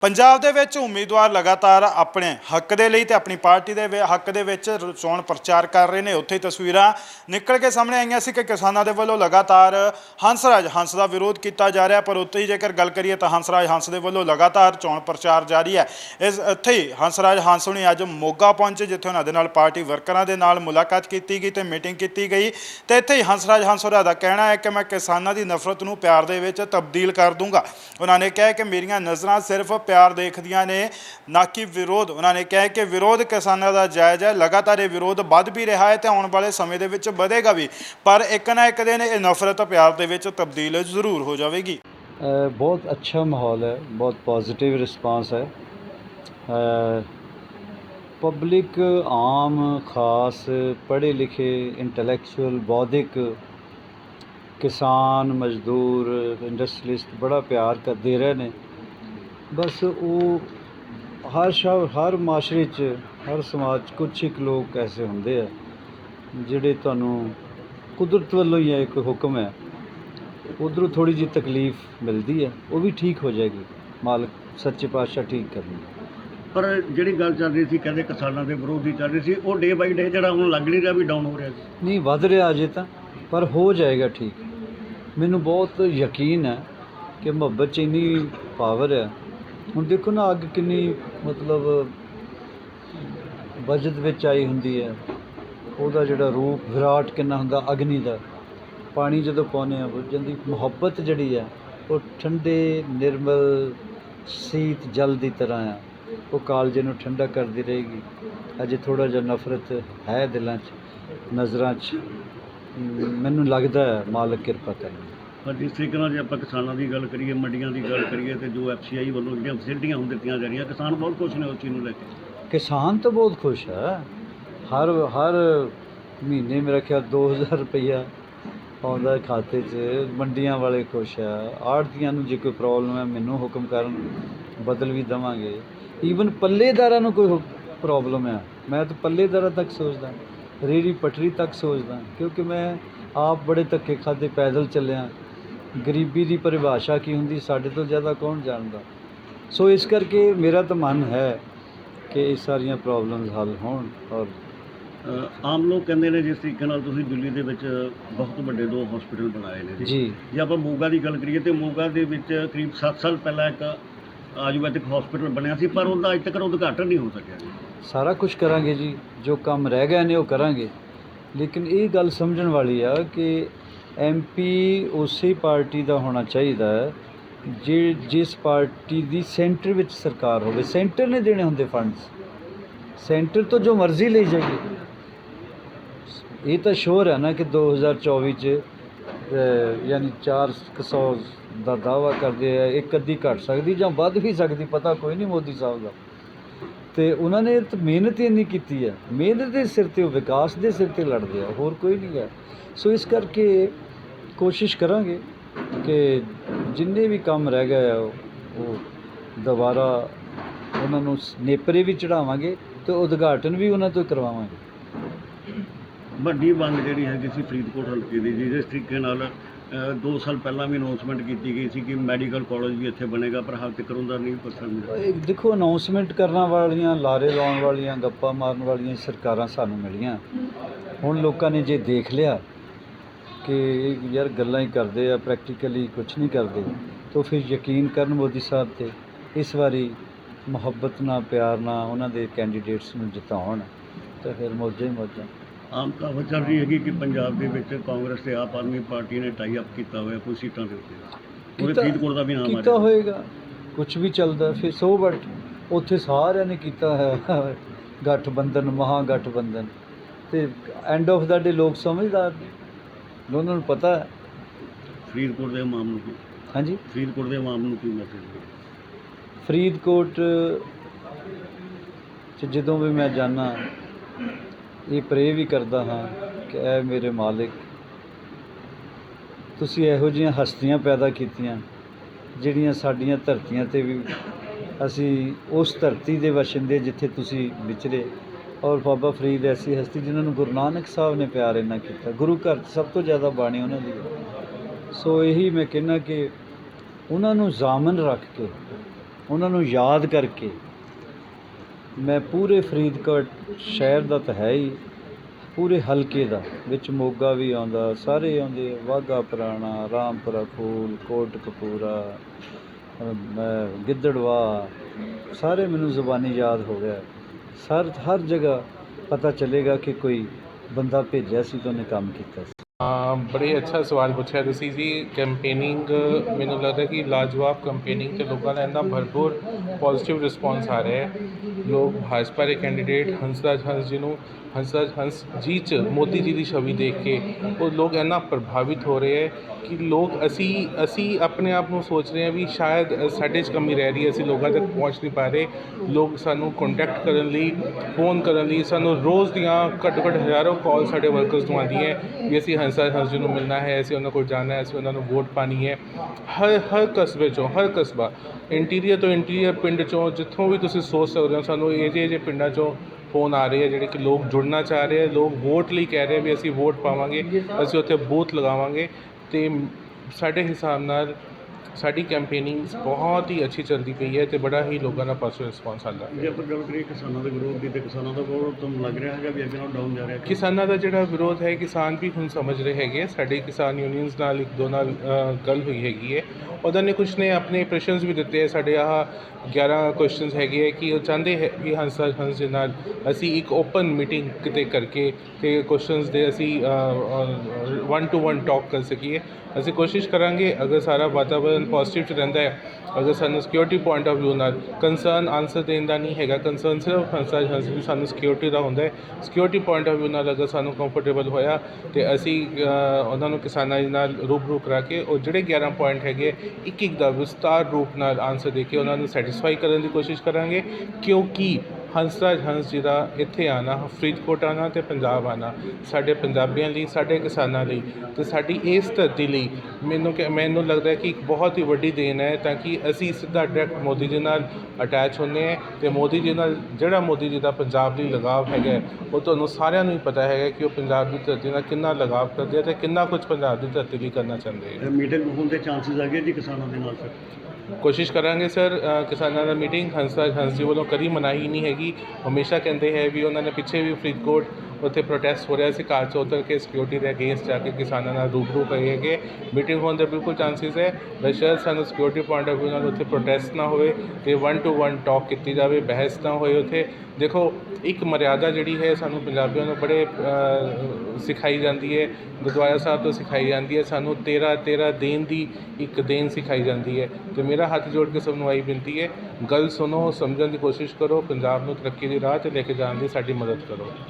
ਪੰਜਾਬ ਦੇ ਵਿੱਚ ਉਮੀਦਵਾਰ ਲਗਾਤਾਰ ਆਪਣੇ ਹੱਕ ਦੇ ਲਈ ਤੇ ਆਪਣੀ ਪਾਰਟੀ ਦੇ ਵਿ- ਹੱਕ ਦੇ ਵਿੱਚ ਚੋਣ ਪ੍ਰਚਾਰ ਕਰ ਰਹੇ ਨੇ। ਉੱਥੇ ਹੀ ਤਸਵੀਰਾਂ ਨਿਕਲ ਕੇ ਸਾਹਮਣੇ ਆਈਆਂ ਸੀ ਕਿ ਕਿਸਾਨਾਂ ਦੇ ਵੱਲੋਂ ਲਗਾਤਾਰ ਹੰਸਰਾਜ, ਹੰਸ ਦਾ ਵਿਰੋਧ ਕੀਤਾ ਜਾ ਰਿਹਾ। ਪਰ ਉੱਥੇ ਹੀ ਜੇਕਰ ਗੱਲ ਕਰੀਏ ਤਾਂ ਹੰਸਰਾਜ, ਹੰਸ ਦੇ ਵੱਲੋਂ ਲਗਾਤਾਰ ਚੋਣ ਪ੍ਰਚਾਰ ਜਾਰੀ ਹੈ। ਇਸ, ਇੱਥੇ ਹੀ ਹੰਸਰਾਜ, ਹੰਸ ਹੁਣੀ ਅੱਜ ਮੋਗਾ ਪਹੁੰਚੇ, ਜਿੱਥੇ ਉਹਨਾਂ ਦੇ ਨਾਲ ਪਾਰਟੀ ਵਰਕਰਾਂ ਦੇ ਨਾਲ ਮੁਲਾਕਾਤ ਕੀਤੀ ਗਈ ਤੇ ਮੀਟਿੰਗ ਕੀਤੀ ਗਈ। ਤੇ ਇੱਥੇ ਹੀ ਹੰਸਰਾਜ, ਹੰਸ ਹੋਰਾਂ ਦਾ ਕਹਿਣਾ ਹੈ ਕਿ ਮੈਂ ਕਿਸਾਨਾਂ ਦੀ ਨਫ਼ਰਤ ਨੂੰ ਪਿਆਰ ਦੇ ਵਿੱਚ ਤਬਦੀਲ ਕਰ ਦੂੰਗਾ। ਉਹਨਾਂ ਨੇ ਕਿਹਾ ਕਿ ਮੇਰੀਆਂ ਨਜ਼ਰਾਂ ਸਿਰਫ ਪਿਆਰ ਦੇਖਦੀਆਂ ਨੇ, ਨਾ ਕਿ ਵਿਰੋਧ। ਉਹਨਾਂ ਨੇ ਕਿਹਾ ਕਿ ਵਿਰੋਧ ਕਿਸਾਨਾਂ ਦਾ ਜਾਇਜ਼ ਹੈ, ਲਗਾਤਾਰ ਇਹ ਵਿਰੋਧ ਵੱਧ ਵੀ ਰਿਹਾ ਹੈ ਤੇ ਆਉਣ ਵਾਲੇ ਸਮੇਂ ਦੇ ਵਿੱਚ ਵਧੇਗਾ ਵੀ। ਪਰ ਇੱਕ ਨਾ ਇੱਕ ਦਿਨ ਇਹ ਨਫ਼ਰਤ ਪਿਆਰ ਦੇ ਵਿੱਚ ਤਬਦੀਲ ਜ਼ਰੂਰ ਹੋ ਜਾਵੇਗੀ। ਬਹੁਤ ਅੱਛਾ ਮਾਹੌਲ ਹੈ, ਬਹੁਤ ਪੋਜ਼ਿਟਿਵ ਰਿਸਪਾਂਸ ਹੈ। ਪਬਲਿਕ ਆਮ, ਖਾਸ ਪੜ੍ਹੇ ਲਿਖੇ ਇੰਟੈਲੈਕਚੁਅਲ ਬੌਧਿਕ ਕਿਸਾਨ, ਮਜ਼ਦੂਰ ਇੰਡਸਟਰੀਲਿਸਟ ਬੜਾ ਪਿਆਰ ਕਰਦੇ ਰਹੇ ਨੇ। ਬਸ ਉਹ ਹਰ ਸ਼ਬ ਹਰ ਮਾਸ਼ਰੇ 'ਚ ਹਰ ਸਮਾਜ 'ਚ ਕੁਝ ਇੱਕ ਲੋਕ ਐਸੇ ਹੁੰਦੇ ਆ ਜਿਹੜੇ ਤੁਹਾਨੂੰ ਕੁਦਰਤ ਵੱਲੋਂ ਹੀ ਇੱਕ ਹੁਕਮ ਹੈ। ਉਧਰੋਂ ਥੋੜੀ ਜੀ ਤਕਲੀਫ ਮਿਲਦੀ ਹੈ ਉਹ ਵੀ ਠੀਕ ਹੋ ਜਾਏਗੀ। ਮਾਲਕ ਸੱਚੇ ਪਾਤਸ਼ਾਹ ਠੀਕ ਕਰਨਗੇ। ਪਰ ਜਿਹੜੀ ਗੱਲ ਚੱਲ ਰਹੀ ਸੀ ਕਹਿੰਦੇ ਕਿਸਾਨਾਂ ਦੇ ਵਿਰੋਧ ਦੀ ਚੱਲ ਰਹੀ ਸੀ ਉਹ ਡੇ ਬਾਈ ਡੇ ਜਿਹੜਾ ਹੁਣ ਲੱਗ ਨਹੀਂ ਰਿਹਾ ਵੀ ਡਾਊਨ ਹੋ ਰਿਹਾ ਸੀ। ਨਹੀਂ ਵੱਧ ਰਿਹਾ ਅਜੇ ਤਾਂ ਪਰ ਹੋ ਜਾਏਗਾ ਠੀਕ। ਮੈਨੂੰ ਬਹੁਤ ਯਕੀਨ ਹੈ ਕਿ ਮੁਹੱਬਤ 'ਚ ਇੰਨੀ ਪਾਵਰ ਹੈ ਹੁਣ ਦੇਖੋ ਨਾ ਅੱਗ ਕਿੰਨੀ ਮਤਲਬ ਬਜਟ ਵਿੱਚ ਆਈ ਹੁੰਦੀ ਹੈ। ਉਹਦਾ ਜਿਹੜਾ ਰੂਪ ਵਿਰਾਟ ਕਿੰਨਾ ਹੁੰਦਾ, ਅਗਨੀ ਦਾ। ਪਾਣੀ ਜਦੋਂ ਪਾਉਂਦੇ ਆ ਬੁੱਝਣ ਦੀ ਮੁਹੱਬਤ ਜਿਹੜੀ ਆ ਉਹ ਠੰਡੇ, ਨਿਰਮਲ ਸੀਤ ਜਲ ਦੀ ਤਰ੍ਹਾਂ ਆ ਉਹ ਕਾਲਜੇ ਨੂੰ ਠੰਡਾ ਕਰਦੀ ਰਹੇਗੀ। ਅਜੇ ਥੋੜਾ ਜਿਹਾ ਨਫ਼ਰਤ ਹੈ ਦਿਲਾਂ 'ਚ, ਨਜ਼ਰਾਂ 'ਚ। ਮੈਨੂੰ ਲੱਗਦਾ ਹੈ ਮਾਲਕ ਕਿਰਪਾ ਕਰਨੀ ਪਰ ਜਿਸ ਤਰੀਕੇ ਨਾਲ ਜੇ ਆਪਾਂ ਕਿਸਾਨਾਂ ਦੀ ਗੱਲ ਕਰੀਏ, ਮੰਡੀਆਂ ਦੀ ਗੱਲ ਕਰੀਏ ਤੇ ਜੋ ਐਫਸੀਆਈ ਵੱਲੋਂ ਜਿਹੜੀਆਂ ਫੈਸਿਲਿਟੀਆਂ ਹੁਣ ਦਿੱਤੀਆਂ ਜਾ ਰਹੀਆਂ, ਕਿਸਾਨ ਬਹੁਤ ਖੁਸ਼ ਨੇ ਉਸ ਚੀਜ਼ ਨੂੰ ਲੈ ਕੇ। ਕਿਸਾਨ ਤਾਂ ਬਹੁਤ ਖੁਸ਼ ਹੈ ਹਰ ਹਰ ਮਹੀਨੇ ਮੇਰਾ ਖਿਆਲ 2000 ਰੁਪਈਆ ਆਉਂਦਾ ਖਾਤੇ 'ਚ, ਮੰਡੀਆਂ ਵਾਲੇ ਖੁਸ਼ ਆ। ਆੜਤੀਆਂ ਨੂੰ ਜੇ ਕੋਈ ਪ੍ਰੋਬਲਮ ਹੈ ਮੈਨੂੰ ਹੁਕਮ ਕਰਨ ਬਦਲ ਵੀ ਦਵਾਂਗੇ। ਈਵਨ ਪੱਲੇਦਾਰਾਂ ਨੂੰ ਕੋਈ ਪ੍ਰੋਬਲਮ ਹੈ ਮੈਂ ਤਾਂ ਪੱਲੇਦਾਰਾਂ ਤੱਕ ਸੋਚਦਾ, ਰੇੜੀ ਪਟਰੀ ਤੱਕ ਸੋਚਦਾ, ਕਿਉਂਕਿ ਮੈਂ ਆਪ ਬੜੇ ਧੱਕੇ ਖਾਦੇ ਪੈਦਲ ਚੱਲਿਆ। ਗਰੀਬੀ ਦੀ ਪਰਿਭਾਸ਼ਾ ਕੀ ਹੁੰਦੀ ਸਾਡੇ ਤੋਂ ਜ਼ਿਆਦਾ ਕੌਣ ਜਾਣਦਾ? ਸੋ ਇਸ ਕਰਕੇ ਮੇਰਾ ਤਾਂ ਮਨ ਹੈ ਕਿ ਇਹ ਸਾਰੀਆਂ ਪ੍ਰੋਬਲਮਸ ਹੱਲ ਹੋਣ ਔਰ ਆਮ ਲੋਕ ਕਹਿੰਦੇ ਨੇ ਜਿਸ ਤਰੀਕੇ ਨਾਲ ਤੁਸੀਂ ਦਿੱਲੀ ਦੇ ਵਿੱਚ ਬਹੁਤ ਵੱਡੇ ਦੋ ਹਸਪੀਟਲ ਬਣਾਏ ਨੇ। ਜੀ। ਜੇ ਆਪਾਂ ਮੋਗਾ ਦੀ ਗੱਲ ਕਰੀਏ ਤੇ ਮੋਗਾ ਦੇ ਵਿੱਚ ਕਰੀਬ 7 ਸਾਲ ਪਹਿਲਾਂ ਇੱਕ ਆਯੁਰਵੈਦਿਕ ਹਸਪੀਟਲ ਬਣਿਆ ਸੀ ਪਰ ਉਹਦਾ ਅਜੇ ਤੱਕ ਉਦਘਾਟਨ ਨਹੀਂ ਹੋ ਸਕਿਆ ਸਾਰਾ ਕੁਝ ਕਰਾਂਗੇ ਜੀ ਜੋ ਕੰਮ ਰਹਿ ਗਏ ਨੇ ਉਹ ਕਰਾਂਗੇ। ਲੇਕਿਨ ਇਹ ਗੱਲ ਸਮਝਣ ਵਾਲੀ ਆ ਕਿ ਐਮ ਪੀ ਉਸੇ ਪਾਰਟੀ ਦਾ ਹੋਣਾ ਚਾਹੀਦਾ ਹੈ ਜੇ ਜਿਸ ਪਾਰਟੀ ਦੀ ਸੈਂਟਰ ਵਿੱਚ ਸਰਕਾਰ ਹੋਵੇ। ਸੈਂਟਰ ਨੇ ਦੇਣੇ ਹੁੰਦੇ ਫੰਡਸ ਸੈਂਟਰ ਤੋਂ ਜੋ ਮਰਜ਼ੀ ਲਈ ਜਾਏਗੀ ਇਹ ਤਾਂ ਸ਼ੋਰ ਹੈ ਨਾ ਕਿ 2024 ਚ ਅਹ, ਯਾਨੀ 400 ਦਾ ਦਾਵਾ ਕਰਦੇ ਆ ਇੱਕ ਅੱਧੀ ਘਟ ਸਕਦੀ ਜਾਂ ਵੱਧ ਵੀ ਸਕਦੀ ਪਤਾ ਕੋਈ ਨਹੀਂ ਮੋਦੀ ਸਾਹਿਬ ਦਾ। ਤੇ ਉਹਨਾਂ ਨੇ ਮਿਹਨਤ ਹੀ ਇੰਨੀ ਕੀਤੀ ਹੈ। ਮਿਹਨਤ ਦੇ ਸਿਰ ਤੇ ਉਹ ਵਿਕਾਸ ਦੇ ਸਿਰ ਤੇ ਲੜਦੇ ਆ ਹੋਰ ਕੋਈ ਨਹੀਂ ਹੈ। ਸੋ ਇਸ ਕਰਕੇ ਕੋਸ਼ਿਸ਼ ਕਰਾਂਗੇ ਕਿ ਜਿੰਨੇ ਵੀ ਕੰਮ ਰਹਿ ਗਏ ਆ ਉਹ ਦੁਬਾਰਾ ਉਹਨਾਂ ਨੂੰ ਨੇਪਰੇ ਵੀ ਚੜਾਵਾਂਗੇ ਤੇ ਉਦਘਾਟਨ ਵੀ ਉਹਨਾਂ ਤੋਂ ਕਰਵਾਵਾਂਗੇ। ਵੱਡੀ ਵੰਡ ਜਿਹੜੀ ਹੈਗੀ ਸੀ ਫਰੀਦਕੋਟ ਹਲਕੇ ਦੀ ਜਿਸ ਤਰੀਕੇ ਨਾਲ 2 ਸਾਲ ਪਹਿਲਾਂ ਵੀ ਅਨਾਉਂਸਮੈਂਟ ਕੀਤੀ ਗਈ ਸੀ ਕਿ ਮੈਡੀਕਲ ਕਾਲਜ ਵੀ ਇੱਥੇ ਬਣੇਗਾ ਪਰ ਹਾਲ ਤੱਕ ਉਹਦਾ ਨਹੀਂ ਪਤਾ ਮਿਲਿਆ ਦੇਖੋ ਅਨਾਉਂਸਮੈਂਟ ਕਰਨ ਵਾਲੀਆਂ ਲਾਰੇ ਲਾਉਣ ਵਾਲੀਆਂ ਗੱਪਾਂ ਮਾਰਨ ਵਾਲੀਆਂ ਸਰਕਾਰਾਂ ਸਾਨੂੰ ਮਿਲੀਆਂ। ਹੁਣ ਲੋਕਾਂ ਨੇ ਜੇ ਦੇਖ ਲਿਆ ਕਿ ਯਾਰ ਗੱਲਾਂ ਹੀ ਕਰਦੇ ਆ ਪ੍ਰੈਕਟੀਕਲੀ ਕੁਝ ਨਹੀਂ ਕਰਦੇ। ਤਾਂ ਫਿਰ ਯਕੀਨ ਕਰਨ ਮੋਦੀ ਸਾਹਿਬ ਤੇ ਇਸ ਵਾਰੀ ਮੁਹੱਬਤ ਨਾਲ ਪਿਆਰ ਨਾਲ ਉਹਨਾਂ ਦੇ ਕੈਂਡੀਡੇਟਸ ਨੂੰ ਜਿਤਾਉਣ। ਤਾਂ ਫਿਰ ਮੌਜਾਂ ਹੀ ਮੌਜਾਂ। ਆਮ ਕਹਾਵਤ ਚੱਲ ਰਹੀ ਹੈਗੀ ਕਿ ਪੰਜਾਬ ਦੇ ਵਿੱਚ ਕਾਂਗਰਸ ਤੇ ਆਪ ਆਦਮੀ ਪਾਰਟੀ ਨੇ ਟਾਈ ਅਪ ਕੀਤਾ ਹੋਇਆ ਕੋਈ ਸੀਟਾਂ ਦੇ ਉੱਤੇ। ਉਹਦੇ ਕੀਤਾ- ਫਰੀਦਕੋਟ ਦਾ ਵੀ ਨਾਮ ਆ ਕੀਤਾ ਹੋਏਗਾ। ਕੁਝ ਵੀ ਚੱਲਦਾ ਫਿਰ ਸੋ ਬਟ ਉੱਥੇ ਸਾਰਿਆਂ ਨੇ ਕੀਤਾ ਹੈ ਗੱਠਬੰਧਨ ਮਹਾ ਗੱਠਬੰਧਨ ਤੇ ਐਂਡ ਆਫ ਦਾ ਡੇ ਲੋਕ ਸਮਝਦਾਰ ਨੇ। ਉਹਨਾਂ ਨੂੰ ਪਤਾ ਹੈ। ਫਰੀਦਕੋਟ ਦੇ ਮਾਮ ਨੂੰ। ਕੀ ਹਾਂਜੀ। ਫਰੀਦਕੋਟ ਦੇ ਮਾਮ ਨੂੰ ਕੀ ਮੈਸੇਜ ਫਰੀਦਕੋਟ ਚ ਜਦੋਂ ਵੀ ਮੈਂ ਜਾਣਾ ਇਹ ਪ੍ਰੇ ਵੀ ਕਰਦਾ ਹਾਂ ਕਿ ਐ ਮੇਰੇ ਮਾਲਿਕ ਤੁਸੀਂ ਇਹੋ ਜਿਹੀਆਂ ਹਸਤੀਆਂ ਪੈਦਾ ਕੀਤੀਆਂ ਜਿਹੜੀਆਂ ਸਾਡੀਆਂ ਧਰਤੀਆਂ ਤੇ ਵੀ ਅਸੀਂ ਉਸ ਧਰਤੀ ਦੇ ਵਸਿੰਦੇ ਜਿੱਥੇ ਤੁਸੀਂ ਵਿਚਰੇ ਔਰ ਬਾਬਾ ਫਰੀਦ ਐਸੀ ਹਸਤੀ ਜਿਨ੍ਹਾਂ ਨੂੰ ਗੁਰੂ ਨਾਨਕ ਸਾਹਿਬ ਨੇ ਪਿਆਰ ਇੰਨਾ ਕੀਤਾ, ਗੁਰੂ ਘਰ 'ਚ ਸਭ ਤੋਂ ਜ਼ਿਆਦਾ ਬਾਣੀ ਉਹਨਾਂ ਦੀ ਸੋ ਇਹੀ ਮੈਂ ਕਹਿੰਦਾ ਕਿ ਉਹਨਾਂ ਨੂੰ ਜ਼ਾਮਨ ਰੱਖ ਕੇ, ਉਹਨਾਂ ਨੂੰ ਯਾਦ ਕਰਕੇ, ਮੈਂ ਪੂਰੇ ਫਰੀਦਕੋਟ ਸ਼ਹਿਰ ਦਾ ਤਾਂ ਹੈ ਹੀ, ਪੂਰੇ ਹਲਕੇ ਦਾ, ਵਿੱਚ ਮੋਗਾ ਵੀ ਆਉਂਦਾ, ਸਾਰੇ ਆਉਂਦੇ ਵਾਗਾ ਪੁਰਾਣਾ, ਰਾਮਪੁਰਾ ਫੂਲ ਕੋਟ ਕਪੂਰਾ ਗਿੱਦੜਵਾ, ਸਾਰੇ ਮੈਨੂੰ ਜ਼ੁਬਾਨੀ ਯਾਦ ਹੋ ਗਿਆ। ਸਰ ਹਰ ਜਗ੍ਹਾ ਪਤਾ ਚੱਲੇਗਾ ਕਿ ਕੋਈ ਬੰਦਾ ਭੇਜਿਆ ਸੀ ਤਾਂ ਉਹਨੇ ਕੰਮ ਕੀਤਾ ਸੀ। ਬੜੇ ਅੱਛਾ ਸਵਾਲ ਪੁੱਛਿਆ ਤੁਸੀਂ ਜੀ। ਕੈਂਪੇਨਿੰਗ ਮੈਨੂੰ ਲੱਗਦਾ ਕਿ ਲਾਜਵਾਬ ਕੈਂਪੇਨਿੰਗ ਤੇ ਲੋਕਾਂ ਦਾ ਇੰਨਾ ਭਰਪੂਰ ਪੋਜ਼ਿਟਿਵ ਰਿਸਪੌਂਸ ਆ ਰਿਹਾ ਹੈ। ਲੋਕ ਭਾਜਪਾ ਦੇ ਕੈਂਡੀਡੇਟ ਹੰਸਰਾਜ ਹੰਸ ਜੀ ਨੂੰ, ਹੰਸਰਾਜ ਹੰਸ ਜੀ ਚ ਮੋਦੀ ਜੀ ਦੀ ਛਵੀ ਦੇਖ ਕੇ ਉਹ ਲੋਕ ਇੰਨਾ ਪ੍ਰਭਾਵਿਤ ਹੋ ਰਹੇ ਹੈ ਕਿ ਲੋਕ ਅਸੀਂ ਅਸੀਂ ਆਪਣੇ ਆਪ ਨੂੰ ਸੋਚ ਰਹੇ ਹਾਂ ਵੀ ਸ਼ਾਇਦ ਸਾਡੇ 'ਚ ਕਮੀ ਰਹਿ ਰਹੀ ਹੈ, ਅਸੀਂ ਲੋਕਾਂ ਤੱਕ ਪਹੁੰਚ ਨਹੀਂ ਪਾ ਰਹੇ। ਲੋਕ ਸਾਨੂੰ ਕੰਟੈਕਟ ਕਰਨ ਲਈ ਫੋਨ ਕਰਨ ਲਈ, ਸਾਨੂੰ ਰੋਜ਼ ਦੀਆਂ ਘੱਟੋ ਘੱਟ ਹਜ਼ਾਰਾਂ ਕਾਲ ਸਾਡੇ ਵਰਕਰਸ ਨੂੰ ਆਉਂਦੀਆਂ ਹੈ ਵੀ ਅਸੀਂ ਹੰਸਾ ਹੰਸ ਜੀ ਨੂੰ ਮਿਲਣਾ ਹੈ, ਅਸੀਂ ਉਹਨਾਂ ਕੋਲ ਜਾਣਾ ਹੈ, ਅਸੀਂ ਉਹਨਾਂ ਨੂੰ ਵੋਟ ਪਾਣੀ ਹੈ। ਹਰ ਹਰ ਕਸਬੇ ਚੋਂ, ਹਰ ਕਸਬਾ ਇੰਟੀਰੀਅਰ ਤੋਂ ਇੰਟੀਰੀਅਰ ਪਿੰਡ ਚੋਂ, ਜਿੱਥੋਂ ਵੀ ਤੁਸੀਂ ਸੋਚ ਸਕਦੇ ਹੋ ਸਾਨੂੰ ਇਹ ਜਿਹੇ ਜਿਹੇ ਪਿੰਡਾਂ ਚੋਂ ਫੋਨ ਆ ਰਹੇ ਆ ਜਿਹੜੇ ਕਿ ਲੋਕ ਜੁੜਨਾ ਚਾਹ ਰਹੇ ਆ ਲੋਕ ਵੋਟ ਲਈ ਕਹਿ ਰਹੇ ਆ ਵੀ ਅਸੀਂ ਵੋਟ ਪਾਵਾਂਗੇ ਅਸੀਂ ਉੱਥੇ ਬੂਥ ਲਗਾਵਾਂਗੇ ਤੇ ਸਾਡੇ ਹਿਸਾਬ ਨਾਲ ਸਾਡੀ ਕੈਂਪੇਨਿੰਗ ਬਹੁਤ ਹੀ ਅੱਛੀ ਚੱਲਦੀ ਪਈ ਹੈ ਤੇ ਬੜਾ ਹੀ ਲੋਕਾਂ ਦਾ ਪਾਸੋਂ ਰਿਸਪੌਂਸ ਆਉਂਦਾ ਜੇ ਆਪਾਂ ਗੱਲ ਕਰੀਏ ਕਿਸਾਨਾਂ ਦੇ ਵਿਰੋਧ ਦੀ ਤੇ ਕਿਸਾਨਾਂ ਦਾ ਵਿਰੋਧ ਤੁਹਾਨੂੰ ਲੱਗ ਰਿਹਾ ਹੈਗਾ ਵੀ ਅੱਗੇ ਨਾਲੋਂ ਡਾਊਨ ਜਾ ਰਿਹਾ ਕਿ ਕਿਸਾਨਾਂ ਦਾ ਜਿਹੜਾ ਵਿਰੋਧ ਹੈ ਕਿਸਾਨ ਵੀ ਹੁਣ ਸਮਝ ਰਹੇ ਹੈਗੇ ਸਾਡੇ ਕਿਸਾਨ ਯੂਨੀਅਨਸ ਨਾਲ ਇੱਕ ਦੋ ਨਾਲ ਗੱਲ ਹੋਈ ਹੈਗੀ ਹੈ। ਉਹਨਾਂ ਨੇ ਕੁਝ ਨੇ ਆਪਣੇ ਪ੍ਰਸ਼ਨਸ ਵੀ ਦਿੱਤੇ ਹੈ ਸਾਡੇ ਆਹ 11 ਕੁਐਸਚਨਸ ਹੈਗੇ ਹੈ ਕਿ ਉਹ ਚਾਹੁੰਦੇ ਹੈ ਕਿ ਹੰਸ ਹੰਸ ਦੇ ਨਾਲ ਅਸੀਂ ਇੱਕ ਓਪਨ ਮੀਟਿੰਗ ਕਿਤੇ ਕਰਕੇ ਤੇ ਕੁਐਸਚਨਸ ਦੇ ਅਸੀਂ ਵਨ ਟੂ ਵਨ ਟਾਕ ਕਰ ਸਕੀਏ। ਅਸੀਂ ਕੋਸ਼ਿਸ਼ ਕਰਾਂਗੇ, ਅਗਰ ਸਾਰਾ ਵਾਤਾਵਰਨ ਪੋਜ਼ਿਟਿਵ ਚ ਰਹਿੰਦਾ ਹੈ, ਅਗਰ ਸਾਨੂੰ ਸਿਕਿਉਰਿਟੀ ਪੁਆਇੰਟ ਆਫ View ਨਾਲ ਕੰਸਰਨ ਆਨਸਰ ਦੇਣ ਦਾ ਨਹੀਂ ਹੈਗਾ ਕੰਸਰਨ ਸਿਰਫ ਹੰਸਾ ਹੰਸ ਸਾਨੂੰ ਸਿਕਿਉਰਿਟੀ ਦਾ ਹੁੰਦਾ ਹੈ। ਸਿਕਿਉਰਿਟੀ ਪੁਆਇੰਟ ਆਫ View ਨਾਲ ਅਗਰ ਸਾਨੂੰ ਕੰਫਰਟੇਬਲ ਹੋਇਆ, ਤੇ ਅਸੀਂ ਉਹਨਾਂ ਨੂੰ ਕਿਸਾਨਾਂ ਦੇ ਨਾਲ ਰੂਬਰੂ ਕਰਾ ਕੇ, ਉਹ ਜਿਹੜੇ 11 ਪੁਆਇੰਟ ਹੈਗੇ ਇੱਕ ਇੱਕ ਦਾ ਵਿਸਤਾਰ ਰੂਪ ਨਾਲ ਆਨਸਰ ਦੇ ਕੇ ਉਹਨਾਂ ਨੂੰ ਸੈਟੀਸਫਾਈ ਕਰਨ ਦੀ ਕੋਸ਼ਿਸ਼ ਕਰਾਂਗੇ। ਕਿਉਂਕਿ ਹੰਸਰਾਜ ਹੰਸ ਜੀ ਦਾ ਇੱਥੇ ਆਣਾ, ਫਰੀਦਕੋਟ ਆਣਾ ਤੇ ਪੰਜਾਬ ਆਣਾ, ਸਾਡੇ ਪੰਜਾਬੀਆਂ ਲਈ, ਸਾਡੇ ਕਿਸਾਨਾਂ ਲਈ ਤੇ ਸਾਡੀ ਇਸ ਧਰਤੀ ਲਈ ਮੈਨੂੰ ਕਿ, ਮੈਨੂੰ ਲੱਗਦਾ ਕਿ ਇੱਕ ਬਹੁਤ ਹੀ ਵੱਡੀ ਦੇਣ ਹੈ ਤਾਂ ਕਿ ਅਸੀਂ ਸਿੱਧਾ ਡਾਇਰੈਕਟ ਮੋਦੀ ਜੀ ਨਾਲ ਅਟੈਚ ਹੁੰਦੇ ਹਾਂ ਤੇ ਮੋਦੀ ਜੀ ਨਾਲ ਜਿਹੜਾ ਮੋਦੀ ਜੀ ਦਾ ਪੰਜਾਬ ਲਈ ਲਗਾਵ ਹੈਗਾ ਉਹ ਤੁਹਾਨੂੰ ਸਾਰਿਆਂ ਨੂੰ ਹੀ ਪਤਾ ਹੈਗਾ ਕਿ ਉਹ ਪੰਜਾਬ ਦੀ ਧਰਤੀ ਨਾਲ ਕਿੰਨਾ ਲਗਾਵ ਕਰਦੇ ਆ ਤੇ ਕਿੰਨਾ ਕੁਝ ਪੰਜਾਬ ਦੀ ਧਰਤੀ ਲਈ ਕਰਨਾ ਚਾਹੁੰਦੇ ਆ। ਮੀਟਿੰਗ ਹੋਣ ਦੇ ਚਾਂਸਸ ਹੈਗੇ ਜੀ ਕਿਸਾਨਾਂ ਦੇ ਨਾਲ, ਸਰ? ਕੋਸ਼ਿਸ਼ ਕਰਾਂਗੇ ਸਰ ਕਿਸਾਨਾਂ ਦਾ ਮੀਟਿੰਗ ਹੰਸਰਾਜ ਹੰਸ ਜੀ ਵੱਲੋਂ ਕਦੀ ਮਨਾਹੀ ਨਹੀਂ ਹੈਗੀ। ਹਮੇਸ਼ਾ ਕਹਿੰਦੇ ਹੈ ਵੀ ਉਹਨਾਂ ਨੇ ਪਿੱਛੇ ਵੀ ਫਰੀਦਕੋਟ ਉੱਥੇ ਪ੍ਰੋਟੈਸਟ ਹੋ ਰਿਹਾ ਸੀ। ਕਾਰ 'ਚ ਉਤਰ ਕੇ ਸਿਕਿਉਰਿਟੀ ਦੇ ਅਗੇਂਸਟ ਜਾ ਕੇ ਕਿਸਾਨਾਂ ਨਾਲ ਰੂਬਰੂ ਪਏ ਹੈਗੇ। ਮੀਟਿੰਗ ਹੋਣ ਦੇ ਬਿਲਕੁਲ ਚਾਂਸਸ ਹੈ। ਬਸ਼ਰ ਸਾਨੂੰ ਸਿਕਿਉਰਿਟੀ ਪੁਆਇੰਟ ਆਫ ਵਿਊ ਨਾਲ ਉੱਥੇ ਪ੍ਰੋਟੈਸਟ ਨਾ ਹੋਵੇ ਤੇ ਵਨ ਟੂ ਵਨ ਟਾਕ ਕੀਤੀ ਜਾਵੇ, ਬਹਿਸ ਨਾ ਹੋਏ ਉੱਥੇ। ਦੇਖੋ, ਇੱਕ ਮਰਿਆਦਾ ਜਿਹੜੀ ਹੈ, ਸਾਨੂੰ ਪੰਜਾਬੀਆਂ ਨੂੰ ਬੜੇ ਸਿਖਾਈ ਜਾਂਦੀ ਹੈ। ਗੁਰਦੁਆਰਾ ਸਾਹਿਬ ਤੋਂ ਸਿਖਾਈ ਜਾਂਦੀ ਹੈ। ਸਾਨੂੰ ਤੇਰਾ ਤੇਰਾ ਦੇਣ ਦੀ ਇੱਕ ਦੇਣ ਸਿਖਾਈ ਜਾਂਦੀ ਹੈ। ਤੇ ਮੇਰਾ ਹੱਥ ਜੋੜ ਕੇ ਸਭ ਨੂੰ ਆਈ ਬੇਨਤੀ ਹੈ, ਗੱਲ ਸੁਣੋ, ਸਮਝਣ ਦੀ ਕੋਸ਼ਿਸ਼ ਕਰੋ, ਪੰਜਾਬ ਨੂੰ ਤਰੱਕੀ ਦੀ ਰਾਹ ਤੇ ਲੈ ਕੇ ਜਾਣ ਦੀ ਸਾਡੀ ਮਦਦ ਕਰੋ।